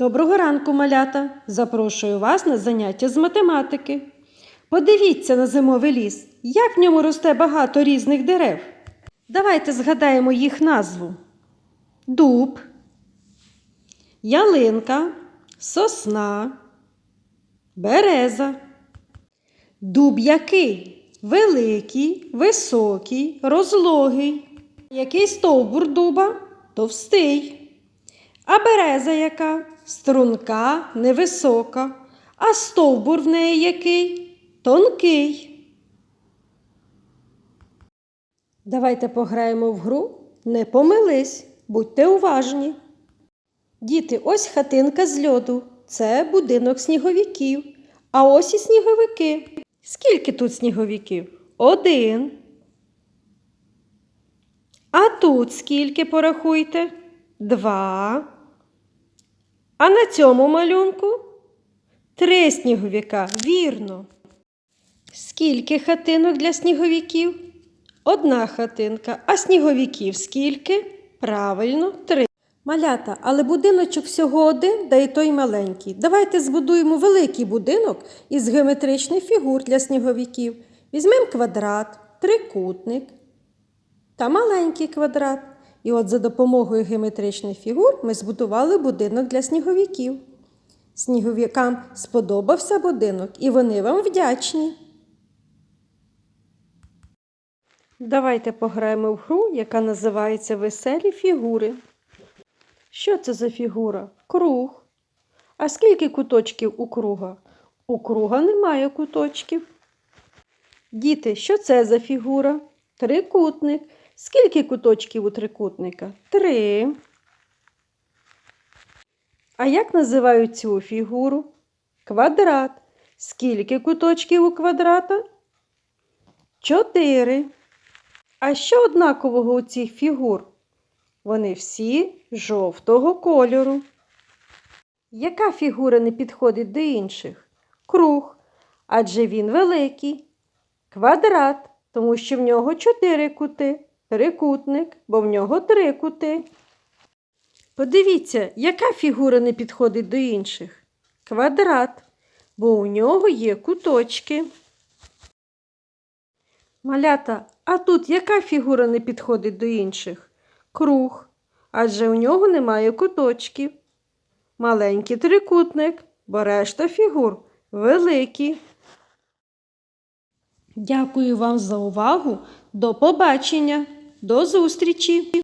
Доброго ранку, малята! Запрошую вас на заняття з математики. Подивіться на зимовий ліс, як в ньому росте багато різних дерев. Давайте згадаємо їх назву: дуб, ялинка, сосна, береза. Дуб який? Великий, високий, розлогий. Який стовбур дуба? Товстий. А береза яка? Струнка, невисока. А стовбур в неї який? Тонкий. Давайте пограємо в гру. Не помились, будьте уважні. Діти, ось хатинка з льоду. Це будинок сніговиків. А ось і сніговики. Скільки тут сніговиків? Один. А тут скільки порахуйте? Два. А на цьому малюнку? Три сніговика. Вірно. Скільки хатинок для сніговиків? Одна хатинка. А сніговиків скільки? Правильно, три. Малята, але будиночок всього один, да й той маленький. Давайте збудуємо великий будинок із геометричних фігур для сніговиків. Візьмемо квадрат, трикутник та маленький квадрат. І от за допомогою геометричних фігур ми збудували будинок для сніговиків. Сніговикам сподобався будинок, і вони вам вдячні. Давайте пограємо в гру, яка називається Веселі фігури. Що це за фігура? Круг. А скільки куточків у круга? У круга немає куточків. Діти, що це за фігура? Трикутник. Скільки куточків у трикутника? Три. А як називають цю фігуру? Квадрат. Скільки куточків у квадрата? Чотири. А що однакового у цих фігур? Вони всі жовтого кольору. Яка фігура не підходить до інших? Круг, адже він великий. Квадрат, тому що в нього чотири кути. Трикутник, бо в нього три кути. Подивіться, яка фігура не підходить до інших? Квадрат, бо у нього є куточки. Малята, а тут яка фігура не підходить до інших? Круг, адже у нього немає куточків. Маленький трикутник, бо решта фігур великі. Дякую вам за увагу. До побачення. До зустрічі!